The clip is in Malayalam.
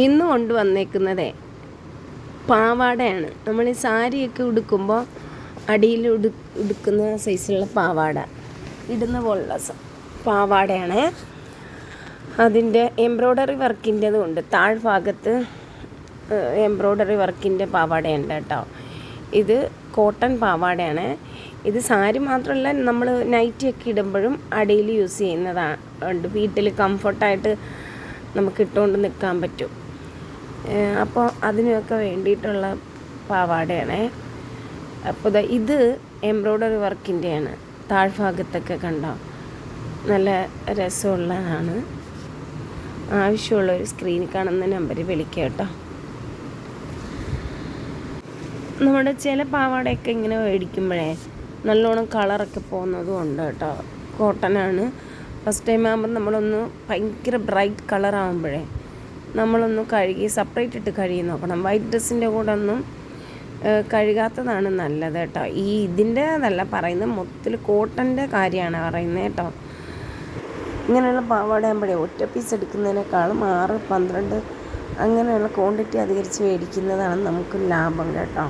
ഇന്ന് കൊണ്ടുവന്നേക്കുന്നത് പാവാടയാണ്. നമ്മൾ ഈ സാരിയൊക്കെ ഉടുക്കുമ്പോൾ അടിയിൽ ഉടു ഉടുക്കുന്ന സൈസിലുള്ള പാവാട. ഇടുന്ന പോലുള്ള പാവാടയാണ്. അതിന്റെ എംബ്രോയ്ഡറി വർക്കിന്റെതും ഉണ്ട്. താഴ്ഭാഗത്ത് എംബ്രോയ്ഡറി വർക്കിന്റെ പാവാടയുണ്ട് കേട്ടോ. ഇത് കോട്ടൺ പാവാടയാണ്. ഇത് സാരി മാത്രമല്ല നമ്മൾ നൈറ്റിയൊക്കെ ഇടുമ്പോഴും അടിയിൽ യൂസ് ചെയ്യുന്നതാണ് ഉണ്ട്. വീട്ടിൽ കംഫർട്ടായിട്ട് നമുക്ക് ഇട്ടുകൊണ്ട് നിൽക്കാൻ പറ്റും. അപ്പോൾ അതിനൊക്കെ വേണ്ടിയിട്ടുള്ള പാവാടയാണ്. അപ്പോൾ ഇത് എംബ്രോയ്ഡറി വർക്കിന്റെയാണ് താഴ്ഭാഗത്തൊക്കെ കണ്ടോ? നല്ല രസമുള്ളതാണ്. ആവശ്യമുള്ളൊരു സ്ക്രീനിൽ കാണുന്ന നമ്പറിൽ വിളിക്കുക കേട്ടോ. നമ്മുടെ ചില പാവാടയൊക്കെ ഇങ്ങനെ മേടിക്കുമ്പോഴേ നല്ലോണം കളറൊക്കെ പോകുന്നതും ഉണ്ട് കേട്ടോ. കോട്ടനാണ്. ഫസ്റ്റ് ടൈം ആകുമ്പോൾ നമ്മളൊന്ന് ഭയങ്കര ബ്രൈറ്റ് കളർ ആകുമ്പോഴേ നമ്മളൊന്ന് കഴുകി സെപ്പറേറ്റ് ഇട്ട് കഴുകി നോക്കണം. വൈറ്റ് ഡ്രസ്സിന്റെ കൂടെ ഒന്നും കഴുകാത്തതാണ് നല്ലത് കേട്ടോ. ഈ ഇതിന്റെ അതല്ല പറയുന്നത് മൊത്തത്തിൽ കോട്ടന്റെ കാര്യമാണ് പറയുന്നത് കേട്ടോ. ഇങ്ങനെയുള്ള പാവാട ആകുമ്പോഴേ ഒറ്റ പീസ് എടുക്കുന്നതിനേക്കാളും ആറ് പന്ത്രണ്ട് അങ്ങനെയുള്ള ക്വാണ്ടിറ്റി അധികരിച്ച് മേടിക്കുന്നതാണ് നമുക്ക് ലാഭം കേട്ടോ.